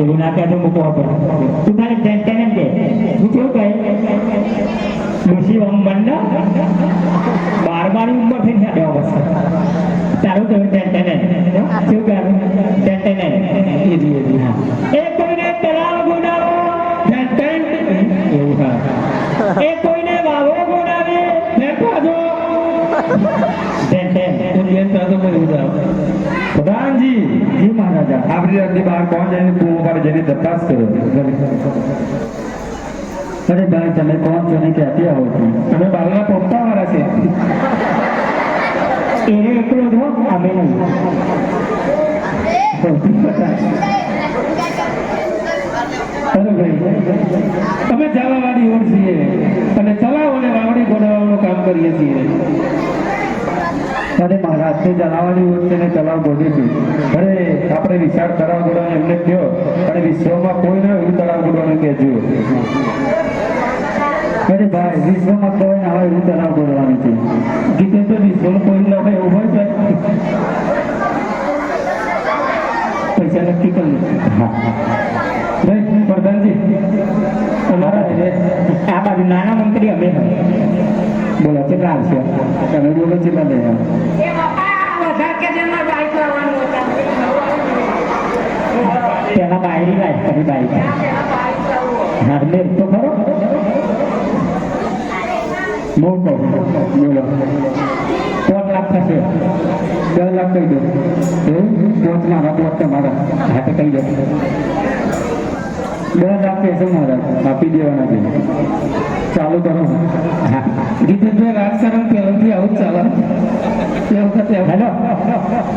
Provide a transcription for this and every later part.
એવું ના કહેતો મૂકો આપણે. તું ખાલી ભેંટેને એમ કે. હું કેવું કહે? ડોશી અમ્મન બાર બાર ઉંમર થઈ ને દેવા બસ તારું કહ્યું ટેન્ટેને શું કહ્યું ટેન્ટેને એજી એ પ્રધાનજી જી મહારાજા, આપણી રાતની બહાર કોણ જઈને કુવો પર જઈને તપાસ કરો. અરે ભાઈ, તમે કોણ છો ને ક્યાંથી આવો છો? તમે બાલના પપ્પા વાળા છે. એને એકલો જો અમે અમે જવાવાળી ઓળ છીએ અને ચલાવો અને વાવડી ગોડાવાનું કામ કરીએ છીએ. અરે મારા તે જણાવવાની હોય છે ને ચલાવ ગોડે છું અરે, આપણે વિશાળ તળાવ ગોળવાનું એમને કહ્યો અને વિશ્વમાં કોઈ ના એવું તળાવ ગોળવાનું કહેજો અરે ભાઈ, વિશ્વમાં કોઈ ના હોય એવું તળાવ ગોળવાનું છે. ગીતે તો વિશ્વનું કોઈ ના હોય એવું હોય પૈસા નક્કી કરી પ્રધાનજી. અમારા છે આ બાજુ નાના મંત્રી અમે બોલો, કેટલા આવશે? તમે બોલો, કેટલા લઈ પેલા બાયરી લાય પછી બાઈક હા લે તો ખરો. મોટો, બોલો. પાંચ લાખ થશે. દસ લાખ કહી દો. એવું પાંચ લાખ તમારા હાથે કહી દો. દસ લાખ કહેશો મારા આપી દેવાના છે. ચાલુ કરો. હા. ગીતેશભાઈ રાજકારણ પહેલાથી આવું જ ચાલે. એ વખતે. હેલો.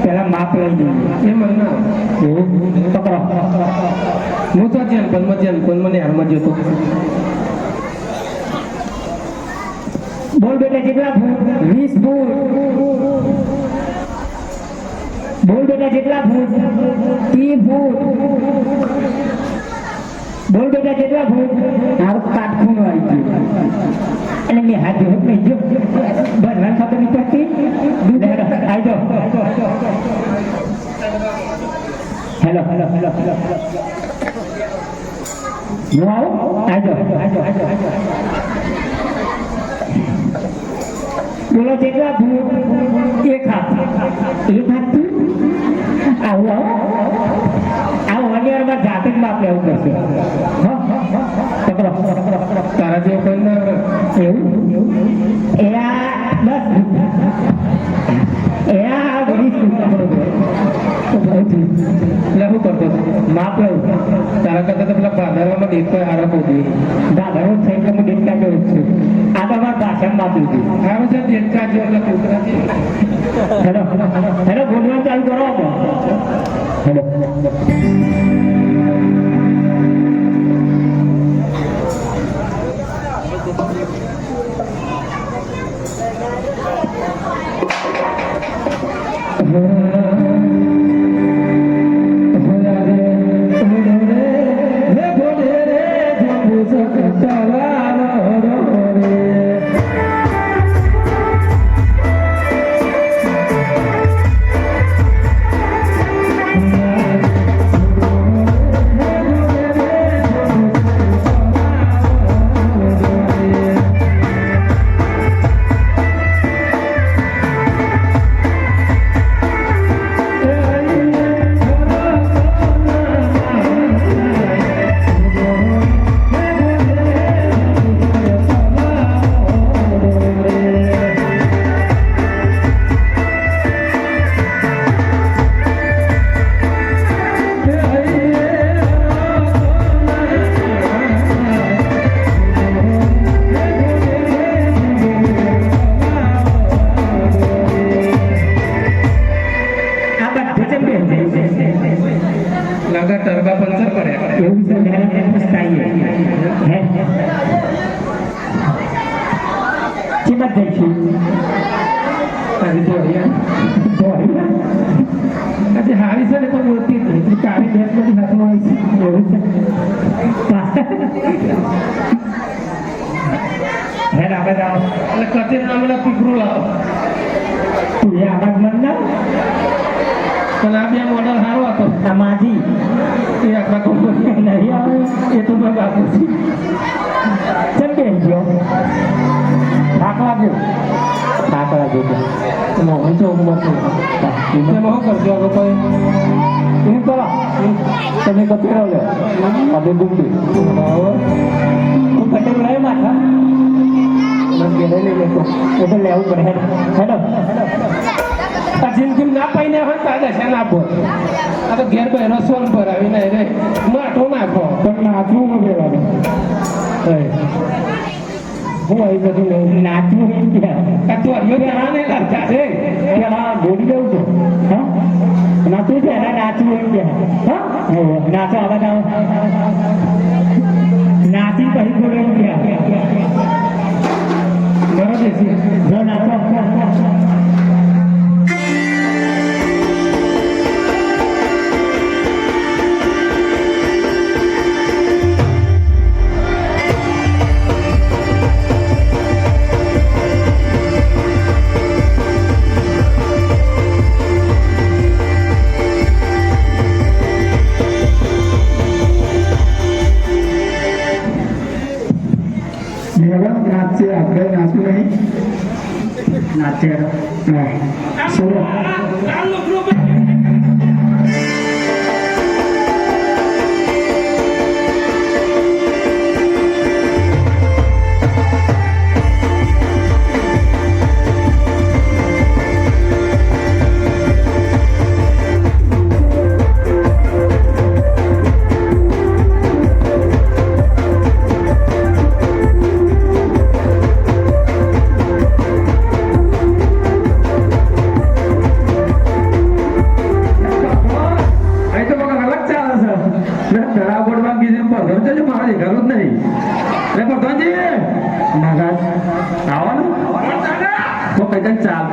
પેલા માપ લઈ દઈએ એ મને ના એવું? પકડો. હું તો જેમ પનમાં જેમ પનમાં ને હાલમાં જતો. બોલ બેટા કેટલા ફૂટ વીસ ફૂટ બોલ બેટા કેટલા ફૂટ ત્રીસ ફૂટ બોલ બેટા કેટલા ફૂટ મારું કાટખૂણ આવી ગયું. એટલે મેં હાથ જોડે નહીં જો. ભરવા ખબર નહીં પડતી આવી જાઓ હેલો હેલો હેલો હેલો હું આવું? આવી જાઓ બોલો જ બાપ લેવું પડશે હો, હો, હો, પકડો પકડો, પકડો, પકડો. તારા જેવો કોઈ ના આવે. એવું એ આ દસ એ આ વીસ ફૂટ બરોબર. તો બહુ થયું. એટલે શું કરતો હતો? માપ લેવું તારા કરતા તો પેલા ભાદારામાં દેખતો હારા પોતી દાદા છે એટલે હું દેખતા જેવું જ છું આ તો અમારા ભાષામાં માપ લીધું હારો છે દેખતા જો એટલે કૂતરાથી. હેલો હેલો બોલવાનું ચાલુ કરો આપણે. હેલો કચેરી હમણાં પીપરું લાવો તું એ આવાજ મન ના અને આ બે મોડલ સારો હતો આ માજી એ આખા કંપની નહીં આવે એ તો મેં બાપુજી ચમ કે ગયો થાક લાગ્યો થાક લાગ્યો હું તો ઉંમર એમાં શું કરજો હવે કોઈ એમ કરો તમે કપેરો લો અમે ડુંગળી હું કટેલું લાવ્યો માથા લઈ લેતો એટલે લેવું પડે હેડો હેડો આ જિંદગી ના પાઈને હોય તો આજે છે ના આપો આ તો ઘેર પર એનો સોલ પર આવીને રે માટો નાખો પણ નાચવું ન કહેવાનું હું આવી બધું લઉં નાચવું આ તો હરિયો ત્યાં નહીં લાગતા છે હા બોલી દઉં છું હા નાચવું છે એના નાચવું એમ કે હા નાચો આવા નાચી પછી બોલે એમ કહેવાય Gracias.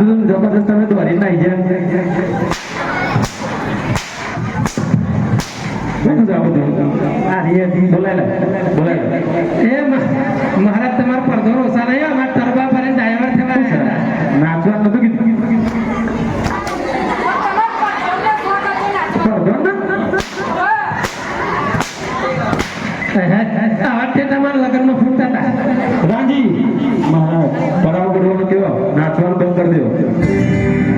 ને આ રે દી બોલાય લે બોલાય લે એ મા- મહારાજ તમારો પડદો ઓછા નહીં અમારે તરબા પર ડ્રાઈવર થવા નાચવા નતું કીધું? પ્રધાન આવા તે તમારા લગ્નમાં ફૂટતા પરાવ બોર્ડમાં કેવો? નાચવાનું બંધ કરી દેવો.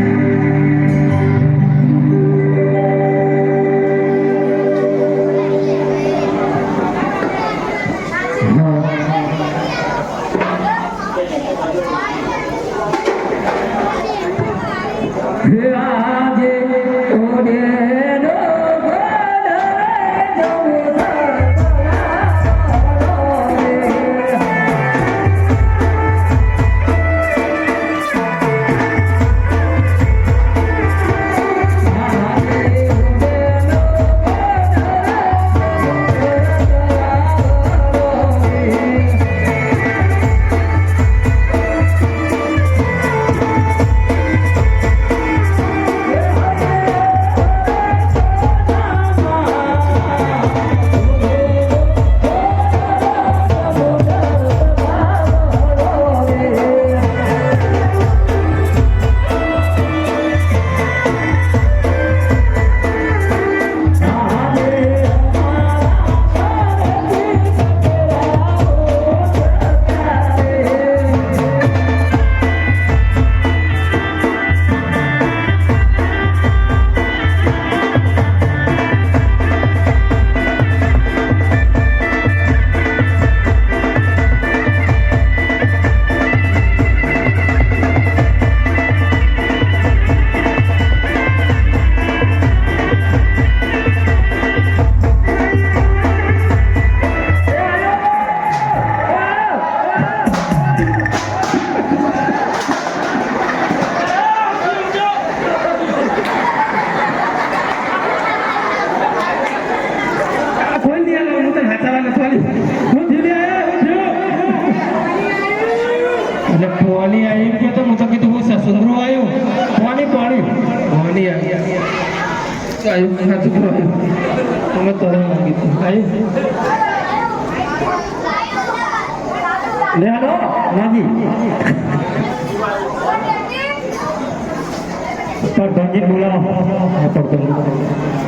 પોની આવી કે તો હું તો કીધું હું સસુંદરો આવ્યો પોની પોની પોની આવી આવ્યું છોકરો આવ્યો તમે તો કીધું આવ્યું લે હાલો નાજી પ્રધાનજી બોલાવો. પ્રધાનજી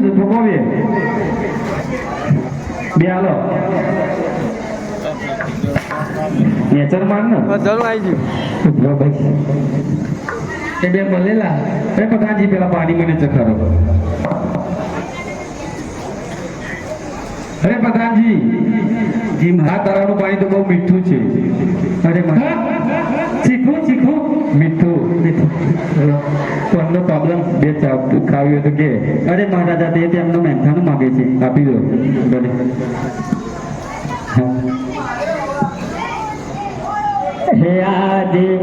બધું ભોગવીએ બે હાલો નેચર માન ને ઉભરો ભાઈ એ બે મળેલા એ પ્રધાનજી પેલા પાણી મને ચખારો અરે પ્રધાનજી જી આ તારાનું પાણી તો બહુ મીઠું છે અરે ચીખું મીઠું કોણનો પ્રોબ્લેમ બે ચા ખાવી હોય તો કે, અરે મહારાજા, તે તેમનું મહેનતાનું માગે છે. આપી દો. ભલે. હે આજે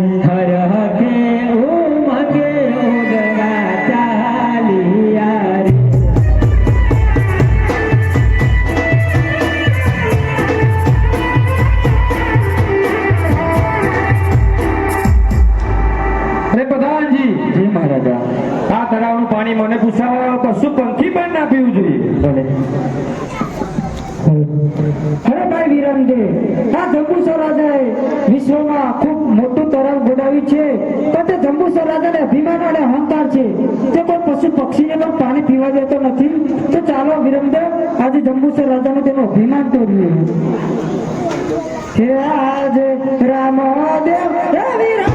જંબુસર રાજાને અભિમાન અને અહંકાર છે. તે કોઈ પશુ પક્ષીને પણ પાણી પીવા દેતો નથી, તો ચાલો વિરમદેવ આજે જંબુસર રાજાનું તેનો અભિમાન તોડીએ. હે આજે રામ દેવ રવિ અરે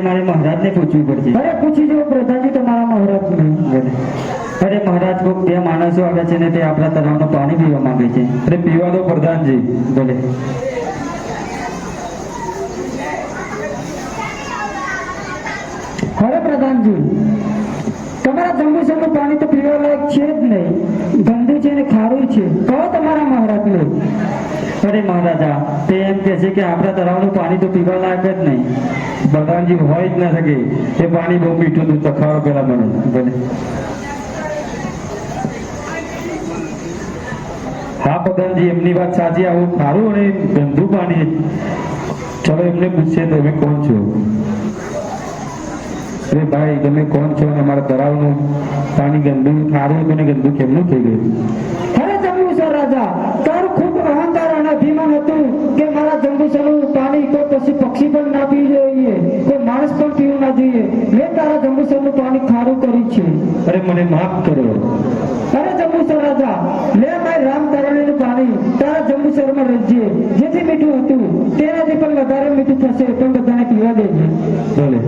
માટે મારે મહારાજને પૂછવું પડશે. અરે પૂછી જુઓ પ્રધાનજી તમારા મહારાજને બોલે. અરે મહારાજ કોક બે માણસો આવે છે ને તે આપણા તળાવનું પાણી પીવા માંગે છે. અરે પીવા દો પ્રધાનજી. ભલે અરે પ્રધાનજી તમારા જંબુસરનું પાણી તો પીવા લાયક છે જ નહીં. ગંદુ છે ને ખારું છે. કહો તમારા મહારાજને. અરે મહારાજા તે એમ કહે છે કે આપણા તળાવનું પાણી તો પીવા લાયક જ નહીં. પ્રધાનજી હોય જ ના શકે. એ પાણી બહુ મીઠું હતું, ચખાડો પેલા બને બને હા પ્રધાનજી એમની વાત સાચી, આવું ખારું અને ગંદુ પાણી. ચલો, એમને પૂછશે તમે કોણ છો? અરે ભાઈ, તમે કોણ છો અને અમારા તળાવનું પાણી ગંદુ, ખારું હતું ને ગંદુ કેમનું થઈ ગયું? અરે મને માફ કરો. અરે જંબુસર રાજા લે મારી રામ તરણીનું પાણી તારા જંબુસરમાં રજજે જેથી મીઠું હતું તેનાથી પણ વધારે મીઠું થશે પણ બધાને પીવા દેજે. ભલે.